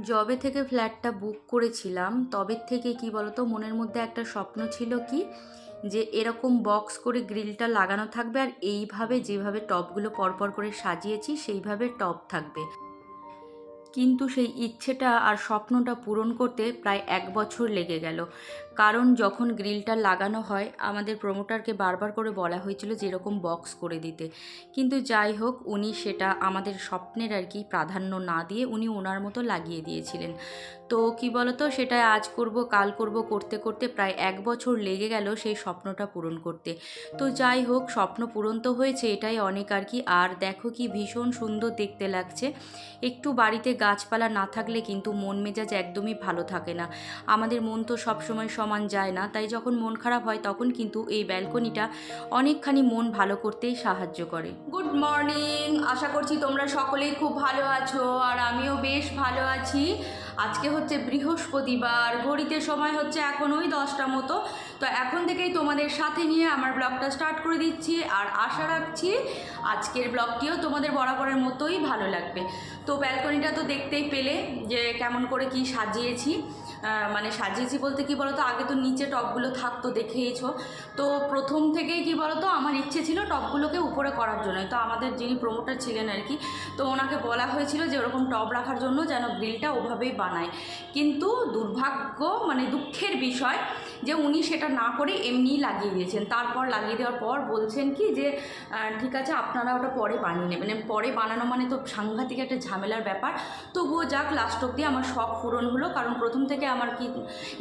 যবে থেকে ফ্ল্যাটটা বুক করেছিলাম, তবে থেকে কি বলতো, মনের মধ্যে একটা স্বপ্ন ছিল কি, যে এরকম বক্স করে গ্রিলটা লাগানো থাকবে আর এইভাবে যেভাবে টপগুলো পরপর করে সাজিয়েছি, সেইভাবে টপ থাকবে। কিন্তু সেই ইচ্ছেটা আর স্বপ্নটা পূরণ করতে প্রায় এক বছর লেগে গেল। কারণ যখন গ্রিলটা লাগানো হয়, আমাদের প্রমোটারকে বারবার করে বলা হয়েছিল যে এরকম বক্স করে দিতে। কিন্তু যাই হোক, উনি সেটা আমাদের স্বপ্নের আর কি প্রাধান্য না দিয়ে উনি ওনার মতো লাগিয়ে দিয়েছিলেন। তো কি বলতো, সেটা আজ করব, কাল করব, করতে করতে প্রায় এক বছর লেগে গেল সেই স্বপ্নটা পূরণ করতে। তো যাই হোক, স্বপ্ন পূরণ তো হয়েছে, এটাই অনেক আর কি। আর দেখো কি ভীষণ সুন্দর দেখতে লাগছে। একটু বাড়িতে গাছপালা না থাকলে কিন্তু মন মেজাজ একদমই ভালো থাকে না। আমাদের মন তো সবসময় সমান যায় না, তাই যখন মন খারাপ হয় তখন কিন্তু এই ব্যালকনিটা অনেকখানি মন ভালো করতেই সাহায্য করে। গুড মর্নিং আশা করছি তোমরা সকলেই খুব ভালো আছো, আর আমিও বেশ ভালো আছি। আজকে হচ্ছে বৃহস্পতিবার, ঘড়িতে সময় হচ্ছে এখন ওই দশটা মতো। তো এখন থেকেই তোমাদের সাথে নিয়ে আমার ব্লগটা স্টার্ট করে দিচ্ছি আর আশা রাখছি আজকের ব্লগটিও তোমাদের বরাবরের মতোই ভালো লাগবে। তো ব্যালকনিটা তো দেখতেই পেলে যে কেমন করে কি সাজিয়েছি। মানে সাজিয়েছি বলতে কি বলতো, আগে তো নিচে টপগুলো থাকতো দেখেইছো। তো প্রথম থেকেই কি বলতো, আমার ইচ্ছে ছিল টপগুলোকে উপরে করার জন্য তো আমাদের যিনি প্রমোটার ছিলেন আর কি, তো ওনাকে বলা হয়েছিল যে ওরকম টপ রাখার জন্য যেন গ্রিলটা ওভাবেই বানায়। কিন্তু দুর্ভাগ্য মানে দুঃখের বিষয় যে উনি সেটা না করে এমনিই লাগিয়ে দিয়েছেন। তারপর লাগিয়ে দেওয়ার পর বলছেন কি যে ঠিক আছে, আপনারা ওটা পরে বানিয়ে নেবেন। এম পরে বানানো মানে তো সাংঘাতিক একটা ঝামেলার ব্যাপার। তবুও যাক লাস্ট অব্দি আমার শখ পূরণ হলো। কারণ প্রথম থেকে আমার কি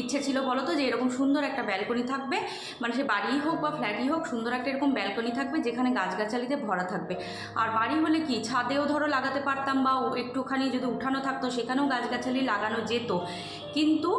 ইচ্ছে ছিল বলো তো যে, এরকম সুন্দর একটা ব্যালকনি থাকবে। মানে সে বাড়িই হোক বা ফ্ল্যাটই হোক, সুন্দর একটা এরকম ব্যালকনি থাকবে যেখানে গাছগাছালিতে ভরা থাকবে। আর বাড়ি হলে কি, ছাদেও ধরো লাগাতে পারতাম বা একটুখানি যদি উঠানো থাকতো, সেখানেও গাছগাছালি লাগানো যেত। কিন্তু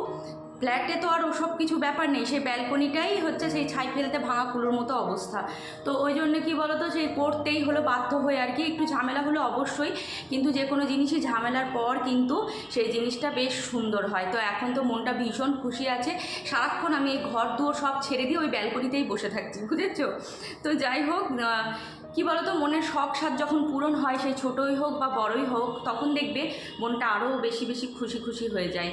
ফ্ল্যাটে তো আর ওসব কিছু ব্যাপার নেই, সেই ব্যালকনিটাই হচ্ছে সেই ছাই ফেলতে ভাঙা কুলোর মতো অবস্থা। তো ওই জন্য কি বলতো সেই করতেই হলো বাধ্য হয়ে আর কি, একটু ঝামেলা হলো অবশ্যই, কিন্তু যে কোনো জিনিসই ঝামেলার পর কিন্তু সেই জিনিসটা বেশ সুন্দর হয়। তো এখন তো মনটা ভীষণ খুশি আছে। সারাক্ষণ আমি এই ঘর দুয়ার সব ছেড়ে দিয়ে ওই ব্যালকনিতেই বসে থাকছি, বুঝেছ? তো যাই হোক কি বলতো, মনের শখ সাত যখন পূরণ হয়, সেই ছোটই হোক বা বড়ই হোক, তখন দেখবে মনটা আরও বেশি বেশি খুশি খুশি হয়ে যায়।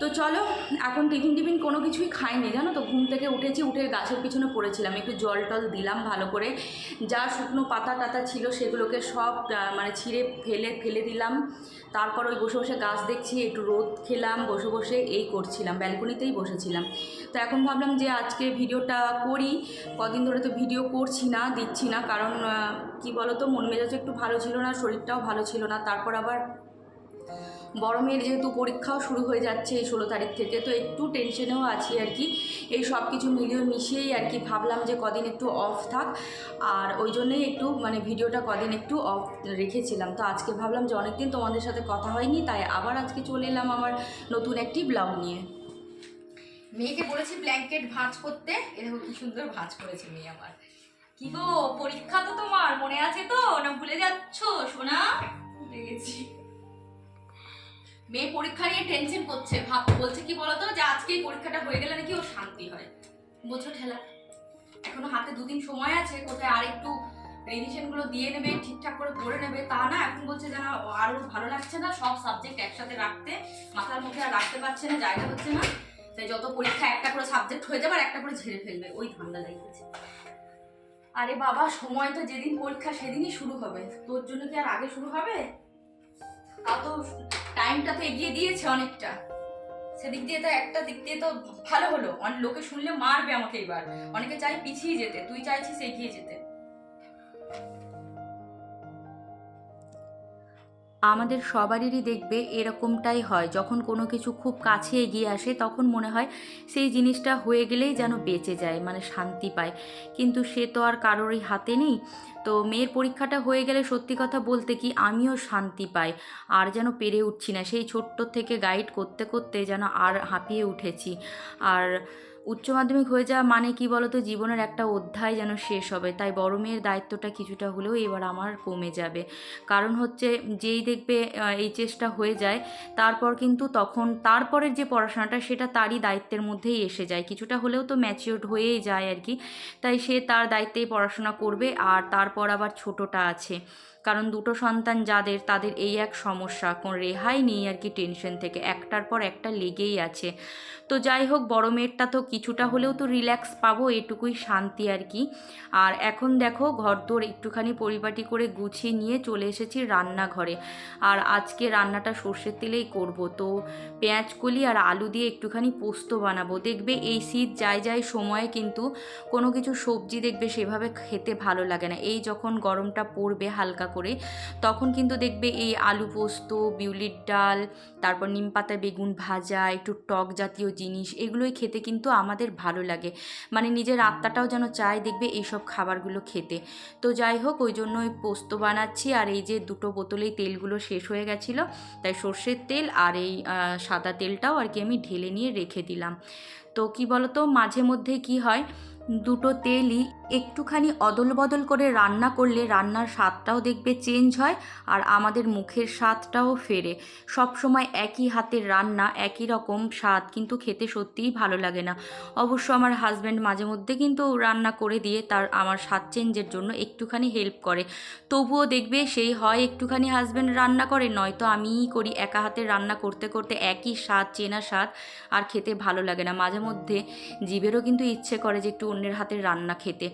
তো চলো, এখন টিফিন টিফিন কোনো কিছুই খাইনি, জানো তো? ঘুম থেকে উঠেছি, উঠে গাছের পিছনে পড়েছিলাম, একটু জল টল দিলাম ভালো করে। যা শুকনো পাতা টাতা ছিল সেগুলোকে সব মানে ছিঁড়ে ফেলে ফেলে দিলাম। তারপর ওই বসে বসে গাছ দেখছি, একটু রোদ খেলাম, বসে বসে এই করছিলাম, ব্যালকনিতেই বসেছিলাম। তো এখন ভাবলাম যে আজকে ভিডিওটা করি, কদিন ধরে তো ভিডিও করছি না, দিচ্ছি না, কারণ কি বলো তো মন মেজাজ একটু ভালো ছিল না, শরীরটাও ভালো ছিল না, তারপর আবার বড় মেয়ের যেহেতু পরীক্ষাও শুরু হয়ে যাচ্ছে এই ষোলো তারিখ থেকে তো একটু টেনশনেও আছি আর কি। এই সব কিছু মিলিয়ে মিশিয়েই আর কি ভাবলাম যে কদিন একটু অফ থাক আর ওই জন্যই একটু মানে ভিডিওটা কদিন একটু অফ রেখেছিলাম। তো আজকে ভাবলাম যে অনেকদিন তোমাদের সাথে কথা হয়নি তাই আবার আজকে চলে এলাম আমার নতুন একটি ব্লগ নিয়ে। মেয়েকে বলেছি ব্ল্যাঙ্কেট ভাঁজ করতে এরকম কি সুন্দর ভাঁজ করেছে মেয়ে আমার। কি গো পরীক্ষা তো তোমার মনে আছে তো? না ভুলে যাচ্ছ সোনা? ভুলে গেছি। মেয়ে পরীক্ষা নিয়ে টেনশন করছে, ভাব বলছে কি বলতো, যে আজকে পরীক্ষাটা হয়ে গেলে নাকি ওর শান্তি হয়। বোঝো ঠেলা, এখনও হাতে দুদিন সময় আছে, কোথায় আর একটু রিভিশনগুলো দিয়ে নেবে, ঠিকঠাক করে পড়ে নেবে, তা না, এখন বলছে যেন আরও ভালো লাগছে না, সব সাবজেক্ট একসাথে রাখতে, মাথার মধ্যে আর রাখতে পারছে না, জায়গা হচ্ছে না, তাই যত পরীক্ষা একটা করে সাবজেক্ট হয়ে যাবে আর একটা করে ঝেড়ে ফেলবে, ওই ধান্দা লেগেছে আরে বাবা, সময় তো যেদিন পরীক্ষা সেদিনই শুরু হবে, তোর জন্য কি আর আগে শুরু হবে? তা তো টাইমটা তো এগিয়ে দিয়েছে অনেকটা। সেদিক দিয়ে তো একটা দিক দিয়ে তো ভালো হলো। অনেক লোকে শুনলে মারবে আমাকে এবার। অনেকে চাই পিছিয়ে যেতে। তুই চাইছিস এগিয়ে যেতে। আমাদের সবারই দেখবে এরকমটাই হয়। যখন কোনো কিছু খুব কাছে এগিয়ে আসে, তখন মনে হয় সেই জিনিসটা হয়ে গেলেই যেন বেঁচে যায় মানে শান্তি পায়। কিন্তু সে তো আর কারোরই হাতে নেই। তো মেয়ের পরীক্ষাটা হয়ে গেলে সত্যি কথা বলতে কি আমিও শান্তি পাই, আর যেন পেরে উঠছি না। সেই ছোট্ট থেকে গাইড করতে করতে যেন আর হাঁপিয়ে উঠেছি। আর উচ্চ মাধ্যমিক হয়ে যাওয়া মানে কি বলতো? জীবনের একটা অধ্যায় যেন শেষ হবে। তাই বড় মেয়ের দায়িত্বটা কিছুটা হলেও এবার আমার কমে যাবে। কারণ হচ্ছে যেই দেখবে এইচএসটা হয়ে যায়, তারপর কিন্তু তখন তারপরের যে পড়াশোনাটা সেটা তারই দায়িত্বের মধ্যেই এসে যায়। কিছুটা হলেও তো ম্যাচিওর্ড হয়েই যায় আর কি। তাই সে তার দায়িত্বেই পড়াশোনা করবে আর তারপর আবার ছোটটা আছে। কারণ দুটো সন্তান যাদের, তাদের এই এক সমস্যা। কোন রেহাই নেই আর কি টেনশন থেকে। একটার পর একটা লেগেই আছে। তো যাই হোক, বড় মেয়েরটা তো কিছুটা হলেও তো রিল্যাক্স পাবো, এটুকুই শান্তি আর কি। আর এখন দেখো ঘর দোর একটুখানি পরিপাটি করে গুছিয়ে নিয়ে চলে এসেছি রান্নাঘরে। আর আজকে রান্নাটা সর্ষের তেলেই করব। তো পেঁয়াজ কলি আর আলু দিয়ে একটুখানি পোস্ত বানাবো। দেখবে এই শীত যায় যায় সময়ে কিন্তু কোনো কিছু সবজি দেখবে সেভাবে খেতে ভালো লাগে না। এই যখন গরমটা পড়বে হালকা করে। তখন কিন্তু দেখবে এই আলু পোস্ত বিউলির ডাল তারপর নিম পাতা বেগুন ভাজা একটু টক জাতীয় জিনিস এগুলোই খেতে কিন্তু আমাদের ভালো লাগে। মানে নিজের আত্মাটাও যেন চায় দেখবে এইসব খাবারগুলো খেতে। তো যাই হোক ওই জন্য ওই পোস্ত বানাচ্ছি আর এই যে দুটো বোতলেই তেলগুলো শেষ হয়ে গেছিল তাই সর্ষের তেল আর এই সাদা তেলটাও আর কি আমি ঢেলে নিয়ে রেখে দিলাম। তো কি বলতো মাঝে মধ্যে কি হয় দুটো তেলই একটুখানি অদল বদল করে রান্না করলে রান্নার স্বাদটাও দেখবে চেঞ্জ হয় আর আমাদের মুখের স্বাদটাও ফেরে। সব সময় একই হাতের রান্না, একই রকম স্বাদ কিন্তু খেতে সত্যিই ভালো লাগে না। অবশ্য আমার হাজব্যান্ড মাঝে মধ্যে কিন্তু রান্না করে দিয়ে তার, আমার স্বাদ চেঞ্জের জন্য একটুখানি হেল্প করে। তবুও দেখবে সেই হয় একটুখানি হাজব্যান্ড রান্না করে, নয়তো আমিই করি একা হাতে রান্না করতে করতে একই স্বাদ, চেনা স্বাদ আর খেতে ভালো লাগে না। মাঝে মধ্যে জীবেরও কিন্তু ইচ্ছে করে যে একটু অন্যের হাতের রান্না খেতে।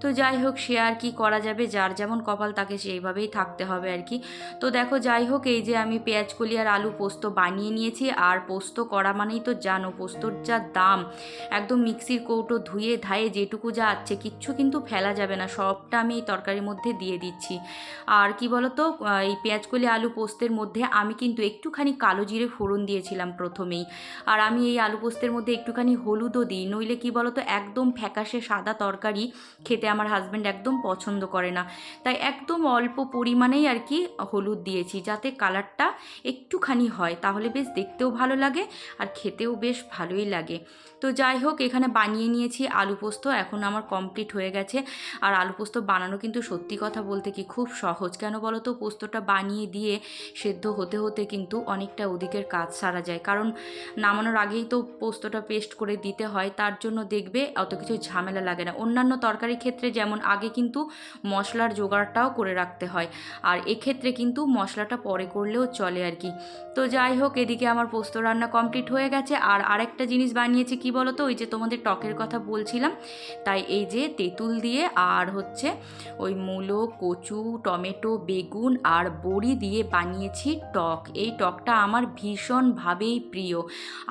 তো যাই হোক, সে আর কি করা যাবে? যার যেমন কপাল, তাকে সেইভাবেই থাকতে হবে আর কি। তো দেখো, যাই হোক, এই যে আমি পেঁয়াজ, কলি আর আলু পোস্ত বানিয়ে নিয়েছি। আর পোস্ত করা মানেই তো জানো, পোস্তর যা দাম। একদম মিক্সির কৌটো ধুয়ে ধায়ে যেটুকু যা আছে, কিচ্ছু কিন্তু ফেলা যাবে না। সবটা আমি এই তরকারির মধ্যে দিয়ে দিচ্ছি। আর কি বলতো এই পেঁয়াজ, কলি, আলু পোস্তের মধ্যে আমি কিন্তু একটুখানি কালো জিরে ফোড়ন দিয়েছিলাম প্রথমেই। আর আমি এই আলু পোস্তের মধ্যে একটুখানি হলুদও দিই। নইলে কি বলতো, একদম ফ্যাকাশে সাদা তরকারি খেতে আমার হাজব্যান্ড একদম পছন্দ করে না। তাই একদম অল্প পরিমাণেই আর কি হলুদ দিয়েছি যাতে কালারটা একটুখানি হয়। তাহলে বেশ দেখতেও ভালো লাগে আর খেতেও বেশ ভালোই লাগে। তো যাই হোক, এখানে বানিয়ে নিয়েছি আলু পোস্ত। এখন আমার কমপ্লিট হয়ে গেছে। আর আলু পোস্ত বানানো কিন্তু সত্যি কথা বলতে কি খুব সহজ। কেন বলো তো পোস্তটা বানিয়ে দিয়ে সেদ্ধ হতে হতে কিন্তু অনেকটা ওদিকের কাজ সারা যায়। কারণ নামানোর আগেই তো পোস্তটা পেস্ট করে দিতে হয়। তার জন্য দেখবে অত কিছু ঝামেলা লাগে না। অন্যান্য তরকারির ক্ষেত্রে যেমন আগে কিন্তু মশলার জোগাড়টাও করে রাখতে হয়। আর এক্ষেত্রে কিন্তু মশলাটা পরে করলেও চলে আর কি। তো যাই হোক, এদিকে আমার পোস্ত রান্না কমপ্লিট হয়ে গেছে। আর আরেকটা জিনিস বানিয়েছি, কি বলো তো ওই যে তোমাদের টকের কথা বলছিলাম। তাই এই যে তেঁতুল দিয়ে আর হচ্ছে ওই মূলো, কচু, টমেটো, বেগুন আর বড়ি দিয়ে বানিয়েছি টক। এই টকটা আমার ভীষণভাবেই প্রিয়।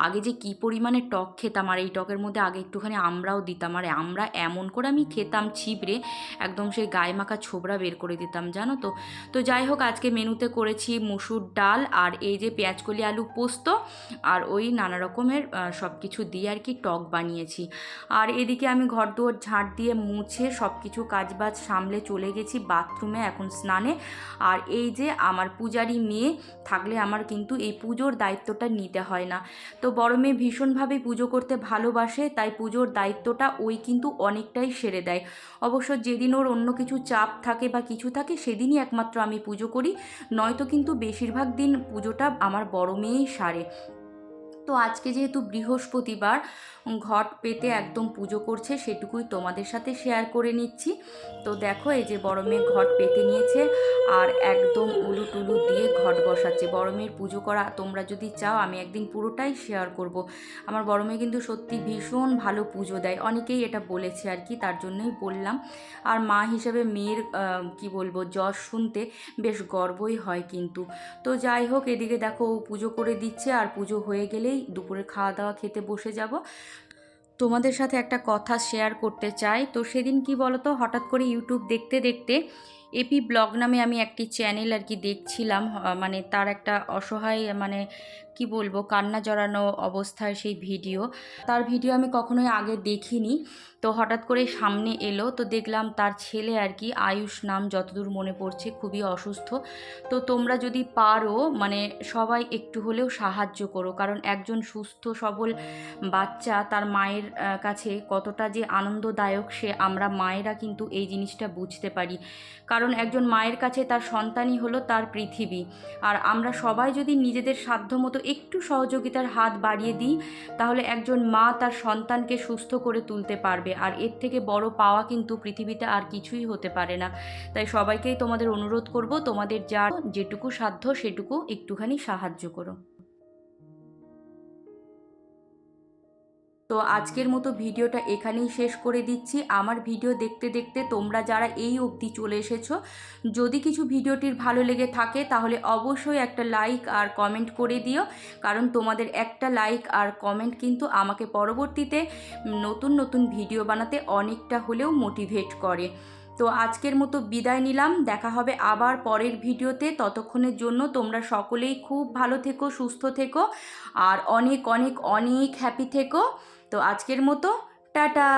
আগে যে কি পরিমাণে টক খেতাম, আর এই টকের মধ্যে আগে একটুখানি আমরাও দিতাম। আর আমরা এমন করে আমি খেতাম ছিবড়ে একদম সেই গায়ে মাখা ছোবড়া বের করে দিতাম, জানো তো? তো যাই হোক, আজকে মেনুতে করেছি মুসুর ডাল আর এই যে পেঁয়াজকলি আলু পোস্ত আর ওই নানা রকমের সব কিছু দিয়ে আর কি টক বানিয়েছি। আর এদিকে আমি ঘর দুয়ার ঝাঁট দিয়ে মুছে সব কিছু কাজবাজ সামলে চলে গেছি বাথরুমে এখন স্নানে। আর এই যে আমার পূজারি মেয়ে, থাকলে আমার কিন্তু এই পুজোর দায়িত্বটা নিতে হয় না। তো বড় মেয়ে ভীষণভাবে পুজো করতে ভালোবাসে, তাই পুজোর দায়িত্বটা ওই কিন্তু অনেকটাই সেরে দেয়। অবশ্য যেদিন ওর অন্য কিছু চাপ থাকে বা কিছু থাকে, সেদিনই একমাত্র আমি পুজো করি। নয়তো কিন্তু বেশিরভাগ দিন পুজোটা আমার বড় মেয়েই সারে। তো আজকে যেহেতু বৃহস্পতিবার, ঘট পেতে একদম পুজো করছে, সেটুকুই তোমাদের সাথে শেয়ার করে নিচ্ছি। তো দেখো, এই যে বড় মেয়ে ঘট পেতে নিয়েছে। আর একদম উলু টুলু দিয়ে ঘট বসাচ্ছে। বড় মেয়ের পুজো করা তোমরা যদি চাও, আমি একদিন পুরোটাই শেয়ার করব। আমার বড় মেয়ে কিন্তু সত্যি ভীষণ ভালো পুজো দেয়। অনেকেই এটা বলেছে আর কি, তার জন্যই বললাম। আর মা হিসেবে মেয়ের কি বলব যশ শুনতে বেশ গর্বই হয় কিন্তু। তো যাই হোক, এদিকে দেখো ও পুজো করে দিচ্ছে আর পুজো হয়ে গেলেই দুপুরে খাওয়া দাওয়া খেতে বসে যাব। তোমাদের সাথে একটা কথা শেয়ার করতে চাই। তো সেদিন কি বলতো, হঠাৎ করে ইউটিউব দেখতে দেখতে এপি ব্লগ নামে আমি একটি চ্যানেল আর কি দেখছিলাম মানে তার একটা অসহায় মানে কি বলব, কান্না জড়ানো অবস্থায় সেই ভিডিও। তার ভিডিও আমি কখনোই আগে দেখিনি। তো হঠাৎ করে সামনে এলো, তো দেখলাম তার ছেলে আর কি আয়ুষ নাম যতদূর মনে পড়ছে খুবই অসুস্থ। তো তোমরা যদি পারো মানে সবাই একটু হলেও সাহায্য করো, কারণ একজন সুস্থ, সবল বাচ্চা তার মায়ের কাছে কতটা যে আনন্দদায়ক সে আমরা মায়েরা কিন্তু এই জিনিসটা বুঝতে পারি। কারণ একজন মায়ের কাছে তার সন্তানই হলো তার পৃথিবী। আর আমরা সবাই যদি নিজেদের সাধ্যমতো একটু সহযোগিতার হাত বাড়িয়ে দিই, তাহলে একজন মা তার সন্তানকে সুস্থ করে তুলতে পারবে। আর এর থেকে বড় পাওয়া কিন্তু পৃথিবীতে আর কিছুই হতে পারে না। তাই সবাইকেই তোমাদের অনুরোধ করব, তোমাদের যার যেটুকু সাধ্য সেটুকু একটুখানি সাহায্য করো। তো আজকের মতো ভিডিওটা এখানেই শেষ করে দিচ্ছি। আমার ভিডিও দেখতে দেখতে তোমরা যারা এই অবধি চলে এসেছ, যদি কিছু ভিডিওটির ভালো লেগে থাকে, তাহলে অবশ্যই একটা লাইক আর কমেন্ট করে দিও। কারণ তোমাদের একটা লাইক আর কমেন্ট কিন্তু আমাকে পরবর্তীতে নতুন নতুন ভিডিও বানাতে অনেকটা হলেও মোটিভেট করে। তো আজকের মতো বিদায় নিলাম। দেখা হবে আবার পরের ভিডিওতে। ততক্ষণের জন্য তোমরা সকলেই খুব ভালো থেকো, সুস্থ থেকো, আর অনেক অনেক অনেক হ্যাপি থেকো। তো আজকের মতো টাটা।